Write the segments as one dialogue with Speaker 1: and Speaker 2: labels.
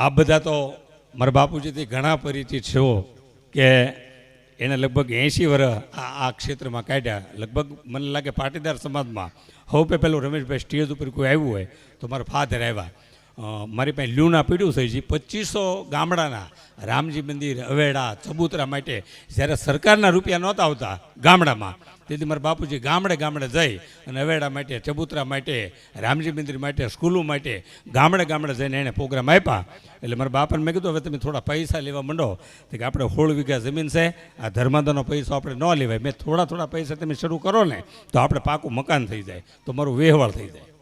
Speaker 1: આ બધા તો મારા બાપુજીથી ઘણા પરિચિત છો કે એને લગભગ એંશી વર્ષ આ આ ક્ષેત્રમાં કાઢ્યા. લગભગ મને લાગે પાટીદાર સમાજમાં. હવે પેલું રમેશભાઈ સ્ટેજ ઉપર કોઈ આવ્યું હોય તો મારા ફાધર આવ્યા. મારી પાસે લ્યુના થઈ છે પચીસો ગામડાના રામજી મંદિર, અવેડા, ચબૂતરા માટે જ્યારે સરકારના રૂપિયા નહોતા આવતા ગામડામાં. તેથી મારા બાપુજી ગામડે ગામડે જઈ અને અવેડા માટે, ચબૂતરા માટે, રામજી મંદિર માટે, સ્કૂલો માટે ગામડે ગામડે જઈને એણે પ્રોગ્રામ આપ્યા. એટલે મારા બાપાને મેં કીધું, હવે તમે થોડા પૈસા લેવા માંડો. કે આપણે હોળ વીઘા જમીન છે, આ ધર્માદાનો પૈસો આપણે ન લેવાય. મેં થોડા થોડા પૈસા તમે શરૂ કરો ને, તો આપણે પાકું મકાન થઈ જાય, તો મારું વેહવાળ થઈ જાય.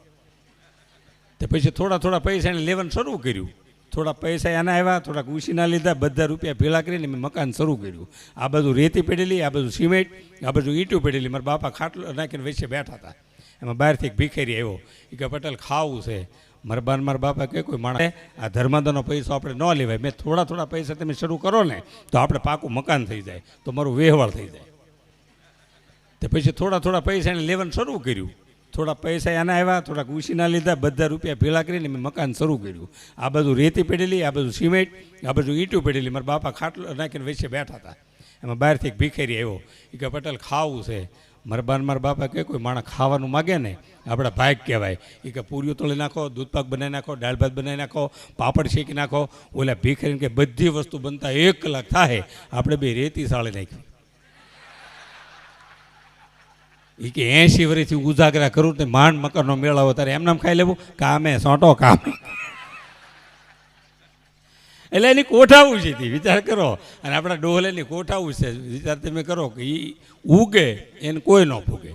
Speaker 1: તે પછી થોડા થોડા પૈસા એને લેવાનું શરૂ કર્યું. થોડા પૈસા એના આવ્યા, થોડાક ઉછીના લીધા, બધા રૂપિયા ભેળા કરીને મેં મકાન શરૂ કર્યું. આ બધું રેતી પડેલી, આ બધું સિમેન્ટ, આ બધું ઈંટું પડેલી. મારા બાપા ખાટલો નાખીને વચ્ચે બેઠા હતા. એમાં બહારથી એક ભીખેરી આવ્યો. એ કે પટેલ, ખાવું છે. મારા બાન, મારા બાપા કે કોઈ માણસ આ ધર્માદાનો પૈસો આપણે ન લેવાય. મેં થોડા થોડા પૈસા તમે શરૂ કરો ને, તો આપણે પાકું મકાન થઈ જાય. તો મારું વેહવાળ થઈ જાય. તે પછી થોડા થોડા પૈસા એને લેવાનું શરૂ કર્યું. થોડા પૈસા એના આવ્યા થોડાક ઉછીના લીધા, બધા રૂપિયા ભેળા કરીને મેં મકાન શરૂ કર્યું. આ બધું રેતી પડેલી આ બધું સિમેન્ટ, આ બધું ઈંટું પડેલી મારા બાપા ખાટલો નાખીને વચ્ચે બેઠા હતા. એમાં બહારથી એક ભીખેરી આવ્યો. એ કે પટેલ, ખાવું છે. મારા બાન, મારા બાપા કે કોઈ માણસ ખાવાનું માગે ને, આપણા ભાગ કહેવાય. એ કે પૂરીઓ તળી નાખો દૂધપાક બનાવી નાખો, દાળ ભાત બનાવી નાખો, પાપડ શેકી નાખો. ઓલા ભીખરીને કે બધી વસ્તુ બનતા એક કલાક થાય આપણે બે રેતી સાળી નાખી. એ કે એંશી વર્ષથી ઉજાગરા કરું તે માંડ મકરનો મેળાવો ત્યારે એમ નામ ખાઈ લેવું? કામે સોંટો કામે. એટલે એની કોઠાવું છે તે વિચાર કરો. અને આપણા ડોહલેની કોઠાવું છે. વિચાર તમે કરો કે એ ઉગે એને કોઈ ન ફૂગે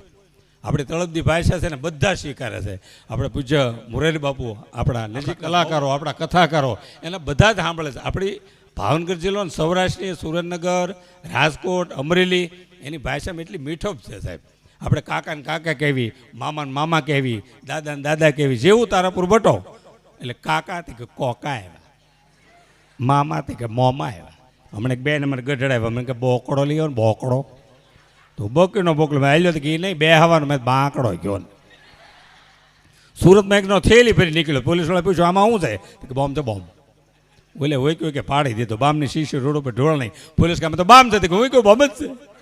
Speaker 1: આપણી તળપદી ભાષા છે ને બધા સ્વીકારે છે. આપણે પૂજ્ય મુરેલી બાપુ આપણા નજીક કલાકારો આપણા કથાકારો એને બધા જ સાંભળે છે. આપણી ભાવનગર જિલ્લો ને સૌરાષ્ટ્રની સુરેન્દ્રનગર રાજકોટ અમરેલી એની ભાષામાં એટલી મીઠપ છે સાહેબ. આપણે કાકા ને કાકા કહેવી મામા ને મામા કહેવી દાદા ને દાદા કહેવી જેવું તારાપુર બટો. એટલે કાકાથી કે કોકા આવ્યા. મામાથી કે મોમા આવ્યા. હમણાં બે નંબર ગઢડાવ્યા. મને કે બોકડો લઈ ને, બોકડો. તો બકરીનો બોકડો મેં તો કે નહીં બે હવાનો મેં બાંકડો ગયો ને. સુરતમાં એકનો થેલી ફરી નીકળ્યો. પોલીસવાળા પૂછ્યું, આમાં શું થાય કે, બોમ્બ તો બોમ્બ. બોલે હોય કે પાડી દીધો. બામની શીશી રોડ ઉપર ઢોળ નહીં પોલીસ કામ તો બામ થતી કે હોય કહ્યું બોમ્બ જ છે.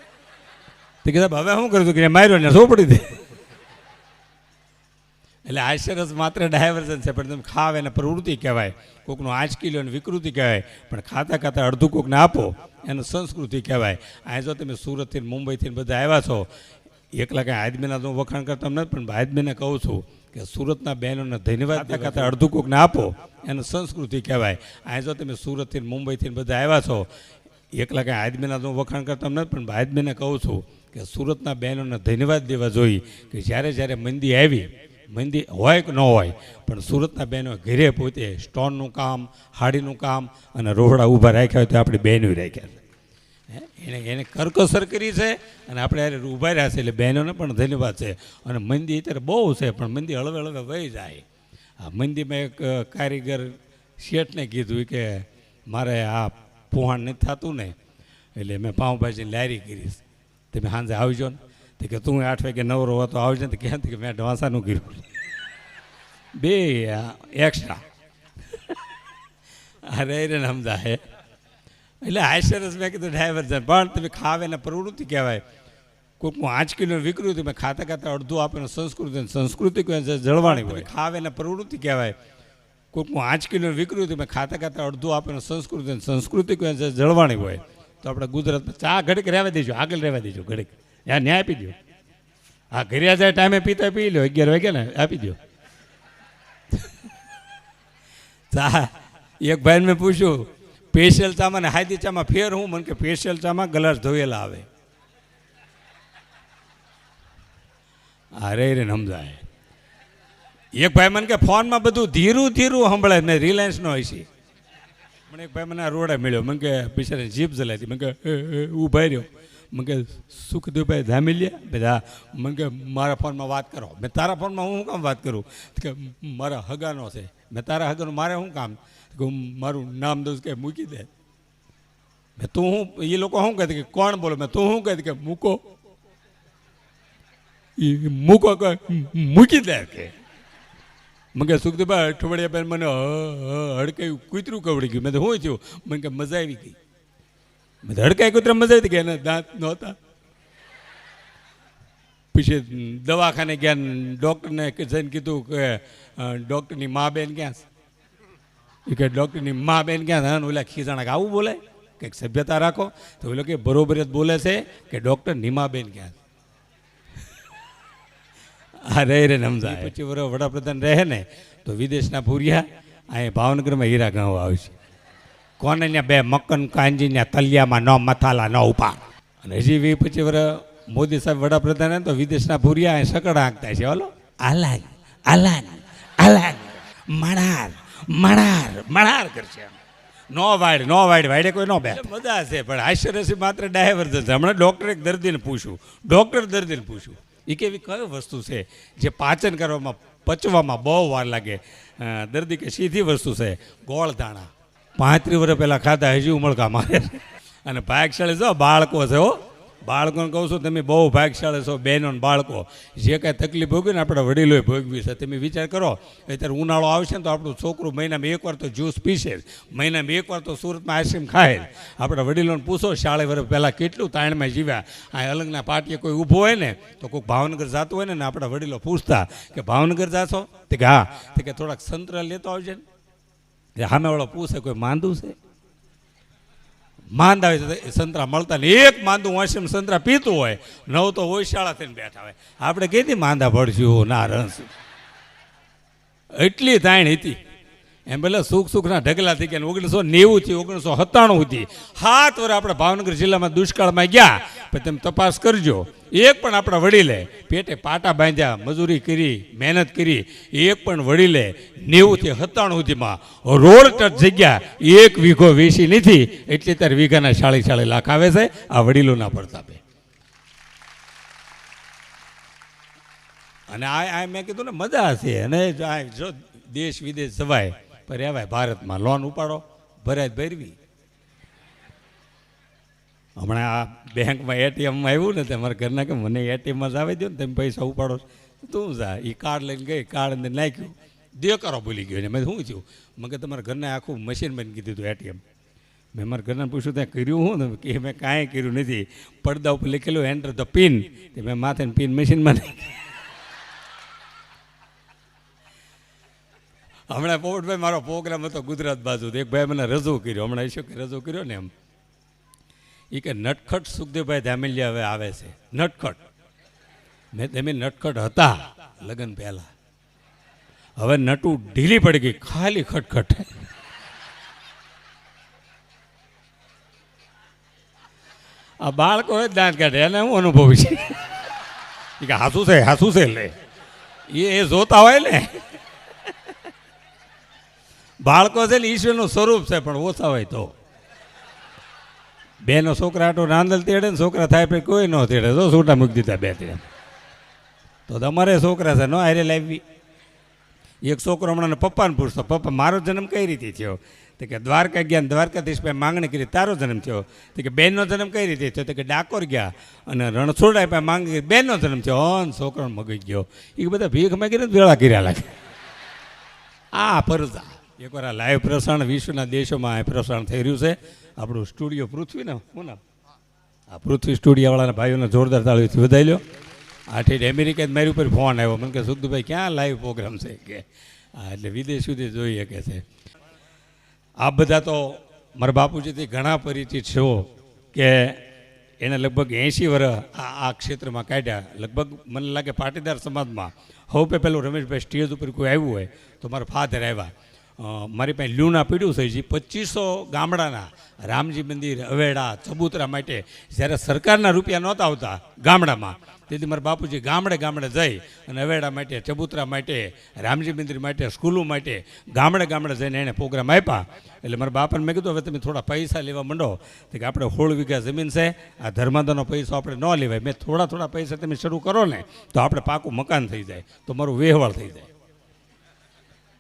Speaker 1: તે કીધા હવે શું કર્યું તું કે માર્યો ને સોપડી દે. એટલે આશ્ચર્ય માત્ર ડાયવર્ઝન છે પણ તમે ખાવ એને પ્રવૃત્તિ કહેવાય. કોકનું આંચકી લો અને વિકૃતિ કહેવાય. પણ ખાતા ખાતા અડધું કોકને આપો એને સંસ્કૃતિ કહેવાય. આ જો તમે સુરતથી મુંબઈથી બધા આવ્યા છો એકલા કાંઈ આદમીના તો વખાણ કરતા નથી પણ આદમીને કહું છું કે સુરતના બહેનોને ધન્યવાદ ખાતા અડધું કોકને આપો એને સંસ્કૃતિ કહેવાય. આ જો તમે સુરતથી મુંબઈથી બધા આવ્યા છો એકલા કાંઈ આદમીના તો હું વખાણ કરતા નથી પણ આદમીને કહું છું કે સુરતના બહેનોને ધન્યવાદ દેવા જોઈએ કે જ્યારે જ્યારે મંદી આવી, મંદી હોય કે ન હોય, પણ સુરતના બહેનો ઘરે પોતે સ્ટોનનું કામ, હાડીનું કામ અને રોહડા ઊભા રાખ્યા હોય તો આપણી બહેનો રાખ્યા છે? એને એને કરકસર કરી છે અને આપણે અરે ઊભા રહ્યા છે એટલે બહેનોને પણ ધન્યવાદ છે. અને મંદી અત્યારે બહુ છે, પણ મંદી હળવે હળવે વહી જાય. આ મંદીમાં એક કારીગર શેઠને કીધું કે, મારે આ પોહાણ નથી થતું ને, એટલે મેં પાઉંભાજીની લારી કરીશ તમે સાંજે આવજો ને તો કે તું આઠ વાગે નવરો હતો આવજો ને તો ક્યાં કે મેં ઢવાસાનું કર્યું. બે એક્સ્ટ્રા અરે રે ને હે એટલે આશ્ચર્ય મેં કીધું ડ્રાઈવર છે પણ તમે ખાવે ને પ્રવૃત્તિ કહેવાય. કોઈકનું આંચકીનું વિકૃતિ મેં ખાતા ખાતા અડધું આપીને સંસ્કૃતિ સંસ્કૃતિ જળવાણી હોય. ખાવે ને પ્રવૃત્તિ કહેવાય. કોઈકનું આંચકીનું વિકૃતિ મેં ખાતા ખાતા અડધું આપણે સંસ્કૃતિ સંસ્કૃતિ જળવાણી હોય. તો આપણે ગુજરાતમાં ચા ઘડીક રહેવા દેજો, આગળ રહેવા દેજો ઘડીક. ત્યાં ન્યાય આપી દો હા ઘરે જાય ટાઈમે પીતા પી લો અગિયાર વાગે ને આપી દો ચા, એક ભાઈને મેં પૂછ્યું, સ્પેશિયલ ચામાં ને હાયદી ચામાં ફેર હું? મને કે, સ્પેશિયલ ચામાં ગ્લાસ ધોયેલા આવે. અરે રે, સમજાય. એક ભાઈ મને કે, ફોનમાં બધું ધીરું ધીરું સંભળાય ને રિલાયન્સનો હોય છે. મને એક ભાઈ મને રોડે મળ્યો. મને કે બિચારા જીપ જલાતી મને કે ઊભા રહ્યો. મને કે સુખદેવભાઈ ધામી લે. બધા, મને કે, મારા ફોનમાં વાત કરો. મેં તારા ફોનમાં હું કામ વાત કરું? કે, મારા હગાનો છે. મેં તારા હગાનો, મારે શું કામ? કે, હું મારું નામ દઉં કે મૂકી દે. મેં તું હું એ લોકો શું કહેતી કે, કોણ બોલો? મેં તું શું કહેતી કે, મૂકો. મૂકો મૂકી દે. કે મને કે સુખદેવભાઈ અઠવાડિયા પહેલાં મને હડકાયું, કૂતરું કવડી ગયું. મેં તો શું થયું? મને કે મજા આવી ગઈ. મેં હડકાય કૂતરા મજા આવી ગઈ. એના દાંત નહોતા. પછી દવાખાને ગયા ડૉક્ટરને જઈને કીધું કે ડૉક્ટરની મા બેન ક્યાં છે? કે ડૉક્ટરની મા બેન ક્યાં ઓલા ખીજાણા આવું બોલે? કંઈક સભ્યતા રાખો. તો ઓલો કે બરોબર જ બોલે છે કે ડૉક્ટર નીમાબેન ક્યાં છે? આ રહે રે સમજાય પછી વરો વડાપ્રધાન રહે ને તો વિદેશના ભૂરિયા અહીંયા ભાવનગરમાં હીરા ગાંવ આવશે કોને ત્યાં બે મક્કન કાંજી ત્યાં તલિયામાં ન મથાલા ન ઉપા અને હજી વી પછી વર મોદી સાહેબ વડાપ્રધાન તો વિદેશના ભૂરિયા અહીં સકડ આંકતા છે હલો. આલાન આલાન આલાન મણાર મણાર મણાર કરશે નો વાડ નો વાડ વાડે કોઈ નો બે મજા છે પણ આશ્ચર્ય માત્ર ડાયવર્જન છે. હમણાં ડૉક્ટરે દર્દીને પૂછ્યું ડૉક્ટર દર્દીને પૂછ્યું એ કેવી કઈ વસ્તુ છે? જે પાચન કરવામાં, પચવામાં બહુ વાર લાગે. દર્દી કે સીધી વસ્તુ છે, ગોળ દાણા પાંત્રીસ વર્ષ પહેલાં ખાધા, હજી ઉમળકા મારે. અને ભાગશાળી જો બાળકો છે હો બાળકોને કહું છું, તમે બહુ ભાગશાળી છો, બહેનો બાળકો. જે કાંઈ તકલીફ ભોગવી ને આપણે વડીલોએ ભોગવી છે. તમે વિચાર કરો, અત્યારે ઉનાળો આવશે ને તો આપણું છોકરું મહિનામાં એકવાર તો જ્યુસ પીશે મહિનામાં એકવાર તો સુરતમાં આઈસ્ક્રીમ ખાય આપણા વડીલોને પૂછો, શાળે વર્ષ પહેલાં કેટલું તાણમાં જીવ્યા? આ અલગના પાટીએ કોઈ ઊભો હોય ને, તો કોઈક ભાવનગર જતું હોય ને આપણા વડીલો પૂછતા કે, ભાવનગર જાશો? તે કે, હા. તે કે, થોડાક સંતરા લેતો આવજે ને. સામેવાળો પૂછે, કોઈ માંદું છે? માંદ હોય સંતરા મળતા ને એક માંદું વાંસીમ સંતરા પીતું હોય, નવ તો ઓયશાળા થઈને બેઠા હોય. આપણે કીધી માંદા ભળશું, ના રસ એટલી તાણ હતી. એમ ભલે સુખ સુખના ઢગલા થઈ ગયા ઓગણીસો નેવું થી ઓગણીસો સત્તાણું સુધી. સાત વર્ષ આપણે ભાવનગર જિલ્લામાં દુષ્કાળમાં ગયા. પછી તમે તપાસ કરજો. એક પણ આપણા વડીલે પેટે પાટા બાંધ્યા, મજૂરી કરી, મહેનત કરી. એક પણ વડીલે નેવુંથી સત્તાણું સુધીમાં રોડ ટચ જગ્યા એક વીઘો વેચી નથી. એટલે ત્યારે વીઘાના સાડી સાડી લાખ આવે છે. આ વડીલોના પ્રતાપે અને આ મેં કીધું ને, મજા હશે અને જો દેશ વિદેશ જવાય પર રહેવાય ભારતમાં લોન ઉપાડો, ભરાય ભરવી. હમણાં આ બેંકમાં એટીએમમાં આવ્યું ને તમારા ઘરના કે મને એટીએમમાં જ આવી દો ને, તમે પૈસા ઉપાડો. તું જા એ કાર્ડ લઈને ગઈ, કાર્ડ અંદર નાખ્યું. દે કરો, ભૂલી ગયો ને મેં શું થયું? મેં તમારા ઘરના આખું મશીન બની કીધું હતું એટીએમ. મેં મારા ઘરને પૂછ્યું, ત્યાં કર્યું હું ને કે મેં કાંઈ કર્યું નથી. પડદા ઉપર લખેલું એન્ટર ધ પિન તે મેં માથે પિન મશીનમાં નાખી હમણાં પોપટભાઈ મારો પ્રોગ્રામ હતો ગુજરાત બાજુ એક ભાઈ મને રજૂ કર્યો. હમણાં શું કે, રજૂ કર્યો ને એમ. એ કે નટખટ સુખદેવભાઈ ધામેલિયા હવે આવે છે. નટખટ. મેં તમે નટખટ હતા લગ્ન પહેલા. હવે નટુ ઢીલી પડી ગઈ, ખાલી ખટખટ. આ બાળકો જ દાંત કાઢે, એને હું અનુભવી છે? કે હાસું છે હાસું છે લે. એ જોતા હોય ને. બાળકો છે ને ઈશ્વરનું સ્વરૂપ છે, પણ ઓછા હોય તો. બેનો છોકરા આટો રાંદલ તેડે ને છોકરા થાય પછી કોઈ ન તેડે. તો છૂટા મૂકી દીધા બે તેડે. તો તમારે છોકરા છે, ન હારે લાવી. એક છોકરો હમણાં પપ્પાને પૂછતો, પપ્પા, મારો જન્મ કઈ રીતે થયો? તો કે, દ્વારકા ગયા દ્વારકાધીશ ભાઈ માંગણી કરી, તારો જન્મ થયો. તો કે, બેનનો જન્મ કઈ રીતે થયો? તો કે, ડાકોર ગયા. અને રણછોડા પાસે માંગણી કરી, બેનનો જન્મ થયો. હન છોકરાનો મગજ ગયો. એ બધા ભીખ માગીને વેળા કર્યા લાગે. આ પરજા એકવાર આ લાઈવ પ્રસારણ વિશ્વના દેશોમાં આ પ્રસારણ થઈ રહ્યું છે. આપણું સ્ટુડિયો પૃથ્વી ને શું નામ? આ પૃથ્વી સ્ટુડિયોવાળાના ભાઈઓને જોરદાર તાળીઓથી વધાઈ લો આ ઠેઠ અમેરિકા મારી ઉપર ફોન આવ્યો. મને કે સુધુભાઈ ક્યાં લાઈવ પ્રોગ્રામ છે? કે, હા, એટલે વિદેશ સુધી જોઈ શકે છે. આ બધા તો મારા બાપુજીથી ઘણા પરિચિત છો કે એને લગભગ એંશી વર્ષ આ આ ક્ષેત્રમાં કાઢ્યા. લગભગ મને લાગે પાટીદાર સમાજમાં. હવે પેલું રમેશભાઈ સ્ટેજ ઉપર કોઈ આવ્યું હોય તો મારા ફાધર આવ્યા. મારી પાસે લ્યુના પીડ્યું છે જે પચીસો ગામડાના રામજી મંદિર, અવેડા, ચબૂતરા માટે જ્યારે સરકારના રૂપિયા નહોતા આવતા ગામડામાં. તેથી મારા બાપુજી ગામડે ગામડે જઈ અને અવેડા માટે, ચબૂતરા માટે, રામજી મંદિર માટે, સ્કૂલો માટે ગામડે ગામડે જઈને એણે પ્રોગ્રામ આપ્યા. એટલે મારા બાપાને મેં કીધું, હવે તમે થોડા પૈસા લેવા માંડો. કે, આપણે હોળ વીઘા જમીન છે, આ ધર્માદાનો પૈસો આપણે ન લેવાય. મેં થોડા થોડા પૈસા તમે શરૂ કરો ને, તો આપણે પાકું મકાન થઈ જાય, તો મારું વેહવાળ થઈ જાય.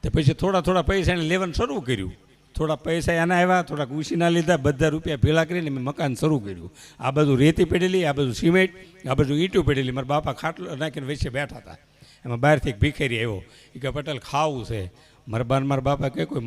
Speaker 1: તે પછી થોડા થોડા પૈસા એને લેવાનું શરૂ કર્યું. થોડા પૈસા એના આવ્યા, થોડાક ઉછીના લીધા, બધા રૂપિયા ભેળા કરીને મેં મકાન શરૂ કર્યું. આ બધું રેતી પડેલી, આ બધું સિમેન્ટ, આ બધું ઈંટું પડેલી. મારા બાપા ખાટલો નાખીને વચ્ચે બેઠા હતા. એમાં બહારથી એક ભીખેરી આવ્યો. એ કે પટેલ, ખાવું છે. મારા બાન, મારા બાપા કે કોઈ